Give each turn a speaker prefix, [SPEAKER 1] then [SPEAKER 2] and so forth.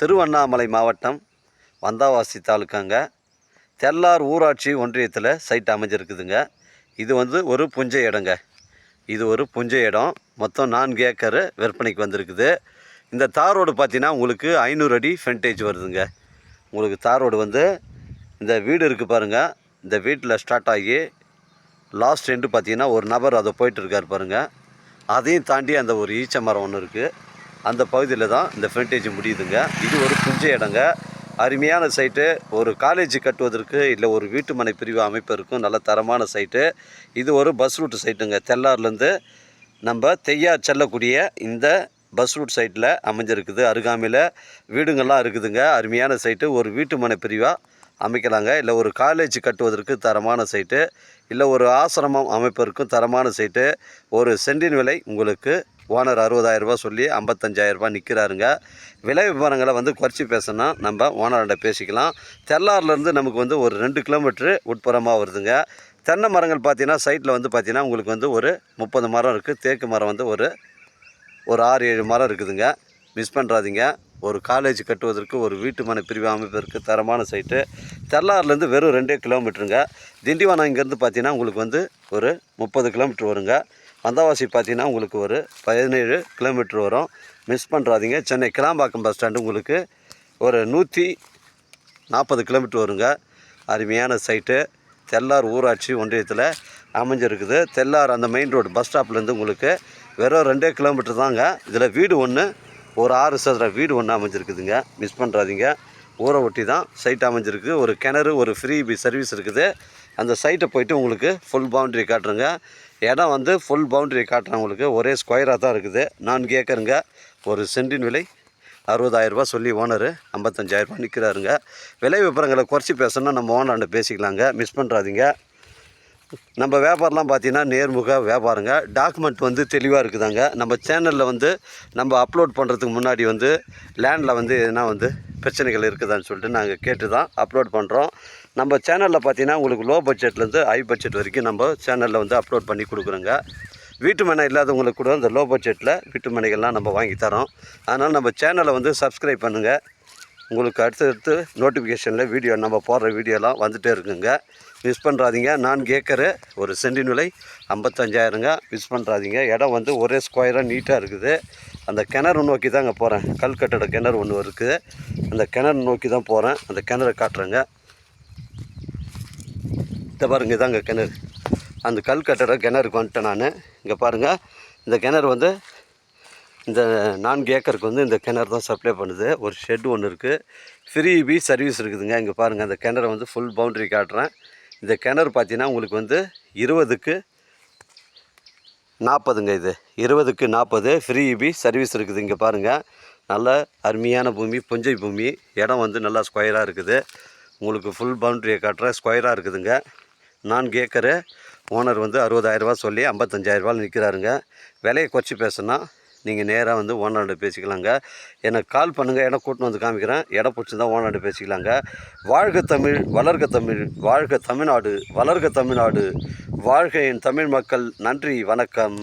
[SPEAKER 1] திருவண்ணாமலை மாவட்டம் வந்தாவாசி தாலுக்காங்க. தெல்லார் ஊராட்சி ஒன்றியத்தில் சைட் அமைஞ்சிருக்குதுங்க. இது வந்து ஒரு புஞ்சை இடங்க. இது ஒரு புஞ்சை இடம். மொத்தம் நான்கு ஏக்கர் விற்பனைக்கு வந்திருக்குது. இந்த தார் ரோடு பார்த்தீங்கன்னா உங்களுக்கு ஐநூறு அடி ஃப்ரண்டேஜ் வருதுங்க. உங்களுக்கு தார் ரோடு வந்து இந்த வீடு இருக்குது பாருங்கள் இந்த வீட்டில் ஸ்டார்ட் ஆகி லாஸ்ட் எண்டு பார்த்தீங்கன்னா ஒரு நபர் அதை போயிட்டுருக்கார் பாருங்கள் அதையும் தாண்டி அந்த ஒரு ஈச்ச மரம் ஒன்று இருக்குது அந்த பகுதியில் தான் இந்த ஃப்ரண்டேஜ் முடியுதுங்க. இது ஒரு புஞ்ச இடங்க. அருமையான சைட்டு ஒரு காலேஜ் கட்டுவதற்கு இல்லை ஒரு வீட்டு மனை பிரிவு அமைப்பதற்கும் நல்ல தரமான சைட்டு இது ஒரு பஸ் ரூட் சைட்டுங்க தெல்லார்லேருந்து நம்ம தெய்யார் செல்லக்கூடிய இந்த பஸ் ரூட் சைட்டில் அமைஞ்சிருக்குது. அருகாமையில் வீடுங்கள்லாம் இருக்குதுங்க. அருமையான சைட்டு ஒரு வீட்டு மனை பிரிவாக அமைக்கலாங்க. இல்லை ஒரு காலேஜ் கட்டுவதற்கு தரமான சைட்டு இல்லை ஒரு ஆசிரமம் அமைப்பதற்கும் தரமான சைட்டு ஒரு சென்டின் விலை உங்களுக்கு ஓனர் அறுபதாயிரரூபா சொல்லி ஐம்பத்தஞ்சாயிரரூபா நிற்கிறாருங்க விலை விவரங்களை வந்து குறைச்சி பேசணும்னா நம்ம ஓனர்கிட்ட பேசிக்கலாம். தெல்லார்லேருந்து நமக்கு வந்து ஒரு ரெண்டு கிலோமீட்ரு உட்புறமாக வருதுங்க. தென்னை மரங்கள் பார்த்தீங்கன்னா சைட்டில் வந்து பார்த்தீங்கன்னா உங்களுக்கு வந்து ஒரு முப்பது மரம் இருக்குது தேக்கு மரம் வந்து ஒரு ஒரு ஆறு ஏழு மரம் இருக்குதுங்க. மிஸ் பண்ணுறாதீங்க ஒரு காலேஜ் கட்டுவதற்கு ஒரு வீட்டு மனை பிரிவு அமைப்பதற்கு தரமான சைட்டு தெல்லாறுலேருந்து வெறும் ரெண்டே கிலோமீட்டருங்க. திண்டிவனம் இங்கேருந்து பார்த்தீங்கன்னா உங்களுக்கு வந்து ஒரு முப்பது கிலோமீட்டர் வருங்க. வந்தவாசி பார்த்தீங்கன்னா உங்களுக்கு ஒரு பதினேழு கிலோமீட்டர் வரும். மிஸ் பண்ணுறாதீங்க சென்னை கிளாம்பாக்கம் பஸ் ஸ்டாண்டு உங்களுக்கு ஒரு நூற்றி நாற்பது கிலோமீட்டர் வருங்க. அருமையான சைட்டு தெல்லார் ஊராட்சி ஒன்றியத்தில் அமைஞ்சிருக்குது. தெல்லார் அந்த மெயின் ரோடு பஸ் ஸ்டாப்லேருந்து உங்களுக்கு வெறும் ரெண்டே கிலோமீட்டர் தாங்க. இதில் வீடு ஒன்று ஒரு ஆறு சதுர வீடு ஒன்று அமைஞ்சிருக்குதுங்க. மிஸ் பண்ணுறாதீங்க ஊரை ஒட்டி தான் சைட் அமைஞ்சிருக்கு. ஒரு கிணறு ஒரு ஃப்ரீ பி சர்வீஸ் இருக்குது. அந்த சைட்டை போயிட்டு உங்களுக்கு ஃபுல் பவுண்ட்ரி காட்டுறேங்க. இடம் வந்து ஃபுல் பவுண்ட்ரி காட்டுறேன் உங்களுக்கு. ஒரே ஸ்கொயராக தான் இருக்குது. நான்கு ஏக்கருங்க. ஒரு சென்டின் விலை அறுபதாயிரரூபா சொல்லி ஓனரு ஐம்பத்தஞ்சாயிரரூபா நிற்கிறாருங்க விலை விவரங்களை குறைச்சி பேசணும்னா நம்ம ஓனர்கிட்ட பேசிக்கலாங்க. மிஸ் பண்ணுறாதீங்க நம்ம வியாபாரம்லாம் பார்த்தீங்கன்னா நேர்முக வியாபாரங்க. டாக்குமெண்ட் வந்து தெளிவாக இருக்குதாங்க. நம்ம சேனலில் வந்து நம்ம அப்லோட் பண்ணுறதுக்கு முன்னாடி வந்து லேண்டில் வந்து எதுனா வந்து பிரச்சனைகள் இருக்குதான்னு சொல்லிட்டு நாங்கள் கேட்டு தான் அப்லோட் பண்ணுறோம் நம்ம சேனலில் பார்த்தீங்கன்னா உங்களுக்கு லோ பட்ஜெட்லேருந்து ஹை பட்ஜெட் வரைக்கும் நம்ம சேனலில் வந்து அப்லோட் பண்ணி கொடுக்குறோங்க. வீட்டு மனை இல்லாதவங்களுக்கு கூட இந்த லோ பட்ஜெட்டில் வீட்டு மனைகள்லாம் நம்ம வாங்கி தரோம். அதனால் நம்ம சேனலை வந்து சப்ஸ்கிரைப் பண்ணுங்கள் உங்களுக்கு அடுத்தடுத்து நோட்டிஃபிகேஷனில் வீடியோ நம்ம போடுற வீடியோலாம் வந்துகிட்டே இருக்குங்க. மிஸ் பண்ணுறாதீங்க நான்கு ஏக்கரு ஒரு சென்டின் விலை ஐம்பத்தஞ்சாயிரங்க. மிஸ் பண்ணுறாதீங்க இடம் வந்து ஒரே ஸ்கொயராக நீட்டாக இருக்குது. அந்த கிணறு நோக்கி தாங்க போகிறேன் கல் கட்டட கிணறு ஒன்று இருக்குது அந்த கிணறு நோக்கி தான் போகிறேன் அந்த கிணறு காட்டுறேங்க. இந்த பாருங்க இதாங்க கிணறு. அந்த கல் கட்டட கிணறுக்கு வந்துட்டேன் நான். இங்கே பாருங்கள் இந்த கிணறு வந்து இந்த நான்கு ஏக்கருக்கு வந்து இந்த கிணறு தான் சப்ளை பண்ணுது. ஒரு ஷெட் ஒன்று இருக்குது ஃப்ரீ பி சர்வீஸ் இருக்குதுங்க. இங்கே பாருங்கள் அந்த கிணறு வந்து ஃபுல் பவுண்ட்ரி காட்டுறேன். இந்த கிணறு பார்த்தீங்கன்னா உங்களுக்கு வந்து இருபதுக்கு நாற்பதுங்க இது. இருபதுக்கு நாற்பது ஃப்ரீ பி சர்வீஸ் இருக்குது இங்கே பாருங்கள் நல்ல அருமையான பூமி புஞ்சை பூமி. இடம் வந்து நல்லா ஸ்கொயராக இருக்குது. உங்களுக்கு ஃபுல் பவுண்ட்ரியை காட்டுற ஸ்கொயராக இருக்குதுங்க. நான்கு ஏக்கரு ஓனர் வந்து அறுபதாயிரரூபா சொல்லி ஐம்பத்தஞ்சாயிரரூபா நிற்கிறாருங்க விலையை குறைச்சி பேசுனா நீங்கள் நேராக வந்து ஓனர்கிட்ட பேசிக்கலாங்க. எனக்கு கால் பண்ணுங்கள் இடம் கூட்டின்னு வந்து காமிக்கிறேன். இடம் பிடிச்சிருந்தா ஓனர்கிட்ட பேசிக்கலாங்க. வாழ்க தமிழ் வளர்க தமிழ் வாழ்க தமிழ்நாடு வளர்க தமிழ்நாடு. வாழ்க என் தமிழ் மக்கள் நன்றி வணக்கம்.